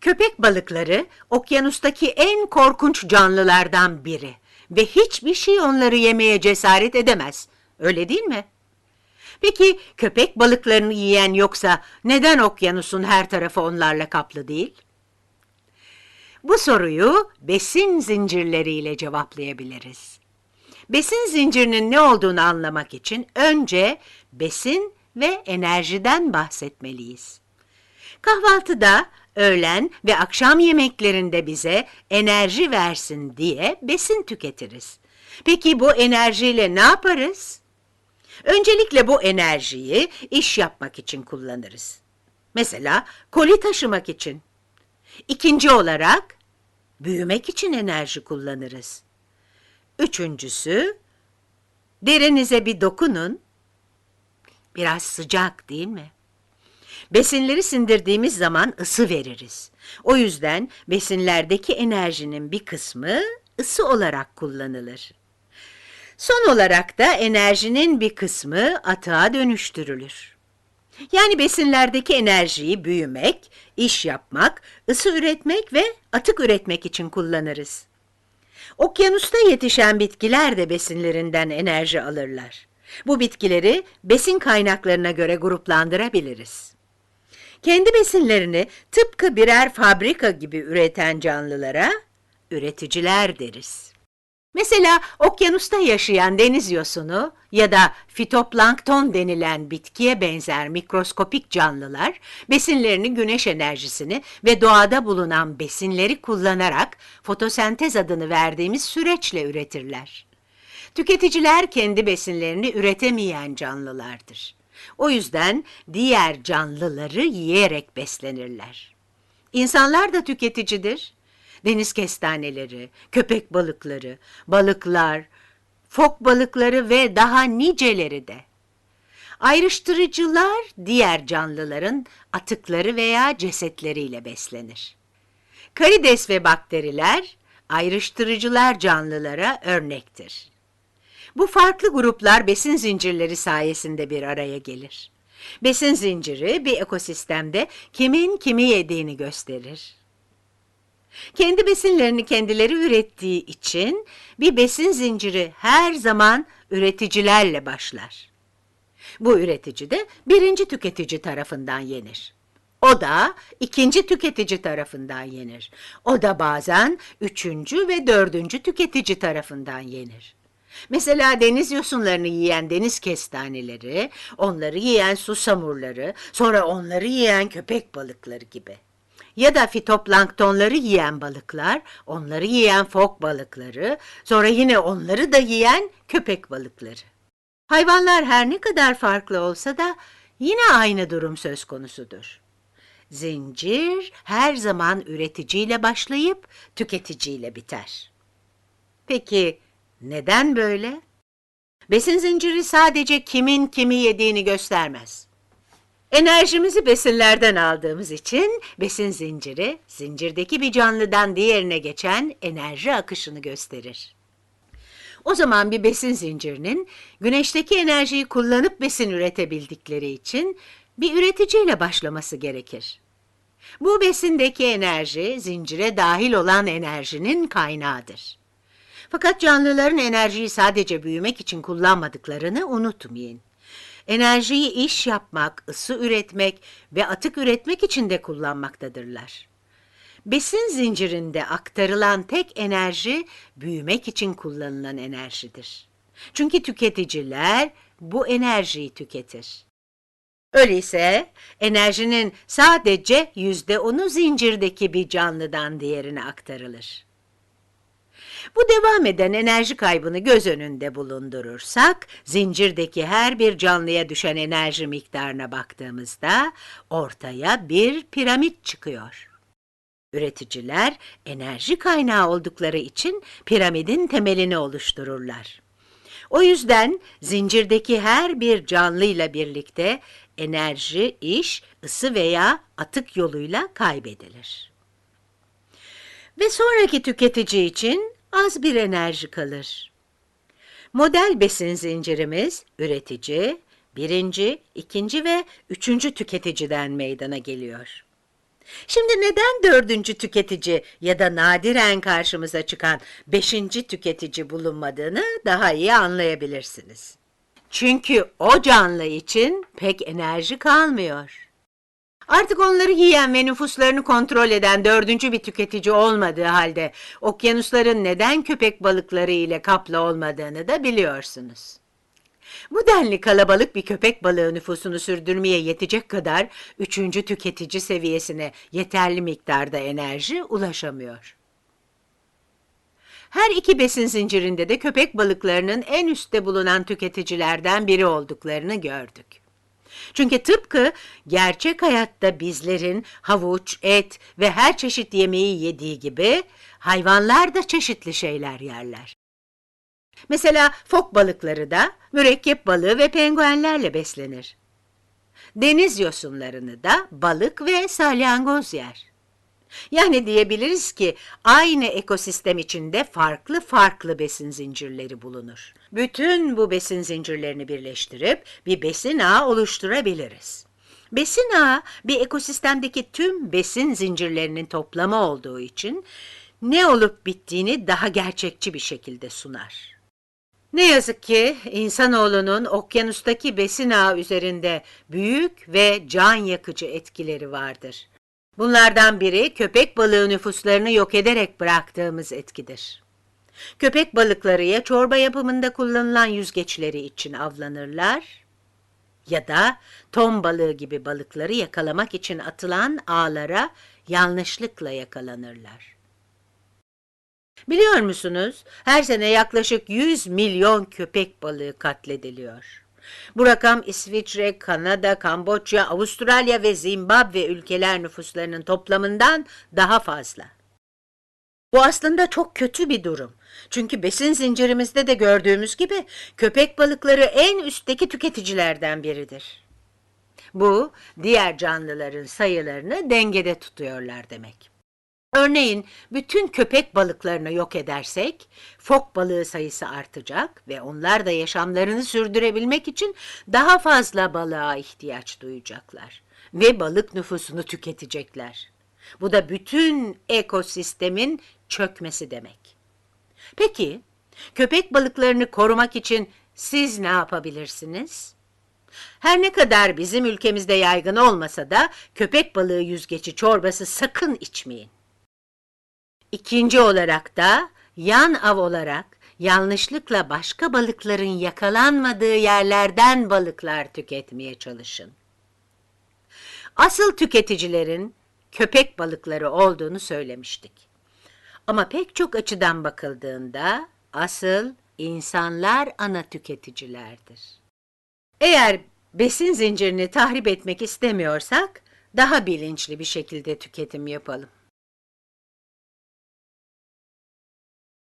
Köpek balıkları okyanustaki en korkunç canlılardan biri ve hiçbir şey onları yemeye cesaret edemez. Öyle değil mi? Peki köpek balıklarını yiyen yoksa neden okyanusun her tarafı onlarla kaplı değil? Bu soruyu besin zincirleriyle cevaplayabiliriz. Besin zincirinin ne olduğunu anlamak için önce besin ve enerjiden bahsetmeliyiz. Kahvaltıda, öğlen ve akşam yemeklerinde bize enerji versin diye besin tüketiriz. Peki bu enerjiyle ne yaparız? Öncelikle bu enerjiyi iş yapmak için kullanırız. Mesela koli taşımak için. İkinci olarak büyümek için enerji kullanırız. Üçüncüsü, derinize bir dokunun. Biraz sıcak değil mi? Besinleri sindirdiğimiz zaman ısı veririz. O yüzden besinlerdeki enerjinin bir kısmı ısı olarak kullanılır. Son olarak da enerjinin bir kısmı atığa dönüştürülür. Yani besinlerdeki enerjiyi büyümek, iş yapmak, ısı üretmek ve atık üretmek için kullanırız. Okyanusta yetişen bitkiler de besinlerinden enerji alırlar. Bu bitkileri besin kaynaklarına göre gruplandırabiliriz. Kendi besinlerini tıpkı birer fabrika gibi üreten canlılara üreticiler deriz. Mesela okyanusta yaşayan deniz yosunu ya da fitoplankton denilen bitkiye benzer mikroskopik canlılar besinlerini güneş enerjisini ve doğada bulunan besinleri kullanarak fotosentez adını verdiğimiz süreçle üretirler. Tüketiciler kendi besinlerini üretemeyen canlılardır. O yüzden diğer canlıları yiyerek beslenirler. İnsanlar da tüketicidir. Deniz kestaneleri, köpek balıkları, balıklar, fok balıkları ve daha niceleri de. Ayrıştırıcılar diğer canlıların atıkları veya cesetleriyle beslenir. Karides ve bakteriler ayrıştırıcılar canlılara örnektir. Bu farklı gruplar besin zincirleri sayesinde bir araya gelir. Besin zinciri bir ekosistemde kimin kimi yediğini gösterir. Kendi besinlerini kendileri ürettiği için bir besin zinciri her zaman üreticilerle başlar. Bu üretici de birinci tüketici tarafından yenir. O da ikinci tüketici tarafından yenir. O da bazen üçüncü ve dördüncü tüketici tarafından yenir. Mesela deniz yosunlarını yiyen deniz kestaneleri, onları yiyen susamurları, sonra onları yiyen köpek balıkları gibi. Ya da fitoplanktonları yiyen balıklar, onları yiyen fok balıkları, sonra yine onları da yiyen köpek balıkları. Hayvanlar her ne kadar farklı olsa da yine aynı durum söz konusudur. Zincir her zaman üreticiyle başlayıp tüketiciyle biter. Peki neden böyle? Besin zinciri sadece kimin kimi yediğini göstermez. Enerjimizi besinlerden aldığımız için besin zinciri, zincirdeki bir canlıdan diğerine geçen enerji akışını gösterir. O zaman bir besin zincirinin güneşteki enerjiyi kullanıp besin üretebildikleri için bir üreticiyle başlaması gerekir. Bu besindeki enerji zincire dahil olan enerjinin kaynağıdır. Fakat canlıların enerjiyi sadece büyümek için kullanmadıklarını unutmayın. Enerjiyi iş yapmak, ısı üretmek ve atık üretmek için de kullanmaktadırlar. Besin zincirinde aktarılan tek enerji büyümek için kullanılan enerjidir. Çünkü tüketiciler bu enerjiyi tüketir. Öyleyse enerjinin sadece yüzde onu zincirdeki bir canlıdan diğerine aktarılır. Bu devam eden enerji kaybını göz önünde bulundurursak, zincirdeki her bir canlıya düşen enerji miktarına baktığımızda ortaya bir piramit çıkıyor. Üreticiler enerji kaynağı oldukları için piramidin temelini oluştururlar. O yüzden zincirdeki her bir canlıyla birlikte enerji, iş, ısı veya atık yoluyla kaybedilir. Ve sonraki tüketici için az bir enerji kalır. Model besin zincirimiz üretici, birinci, ikinci ve üçüncü tüketiciden meydana geliyor. Şimdi neden dördüncü tüketici ya da nadiren karşımıza çıkan beşinci tüketici bulunmadığını daha iyi anlayabilirsiniz. Çünkü o canlı için pek enerji kalmıyor. Artık onları yiyen ve nüfuslarını kontrol eden dördüncü bir tüketici olmadığı halde okyanusların neden köpek balıkları ile kaplı olmadığını da biliyorsunuz. Bu denli kalabalık bir köpek balığı nüfusunu sürdürmeye yetecek kadar üçüncü tüketici seviyesine yeterli miktarda enerji ulaşamıyor. Her iki besin zincirinde de köpek balıklarının en üstte bulunan tüketicilerden biri olduklarını gördük. Çünkü tıpkı gerçek hayatta bizlerin havuç, et ve her çeşit yemeği yediği gibi hayvanlar da çeşitli şeyler yerler. Mesela fok balıkları da mürekkep balığı ve penguenlerle beslenir. Deniz yosunlarını da balık ve salyangoz yer. Yani diyebiliriz ki aynı ekosistem içinde farklı farklı besin zincirleri bulunur. Bütün bu besin zincirlerini birleştirip bir besin ağı oluşturabiliriz. Besin ağı bir ekosistemdeki tüm besin zincirlerinin toplamı olduğu için ne olup bittiğini daha gerçekçi bir şekilde sunar. Ne yazık ki insanoğlunun okyanustaki besin ağı üzerinde büyük ve can yakıcı etkileri vardır. Bunlardan biri köpek balığı nüfuslarını yok ederek bıraktığımız etkidir. Köpek balıkları ya çorba yapımında kullanılan yüzgeçleri için avlanırlar ya da ton balığı gibi balıkları yakalamak için atılan ağlara yanlışlıkla yakalanırlar. Biliyor musunuz? Her sene yaklaşık 100 milyon köpek balığı katlediliyor. Bu rakam İsviçre, Kanada, Kamboçya, Avustralya ve Zimbabwe ülkeler nüfuslarının toplamından daha fazla. Bu aslında çok kötü bir durum. Çünkü besin zincirimizde de gördüğümüz gibi köpek balıkları en üstteki tüketicilerden biridir. Bu diğer canlıların sayılarını dengede tutuyorlar demek. Örneğin bütün köpek balıklarını yok edersek fok balığı sayısı artacak ve onlar da yaşamlarını sürdürebilmek için daha fazla balığa ihtiyaç duyacaklar ve balık nüfusunu tüketecekler. Bu da bütün ekosistemin çökmesi demek. Peki köpek balıklarını korumak için siz ne yapabilirsiniz? Her ne kadar bizim ülkemizde yaygın olmasa da köpek balığı yüzgeci çorbası sakın içmeyin. İkinci olarak da yan av olarak yanlışlıkla başka balıkların yakalanmadığı yerlerden balıklar tüketmeye çalışın. Asıl tüketicilerin köpek balıkları olduğunu söylemiştik. Ama pek çok açıdan bakıldığında asıl insanlar ana tüketicilerdir. Eğer besin zincirini tahrip etmek istemiyorsak daha bilinçli bir şekilde tüketim yapalım.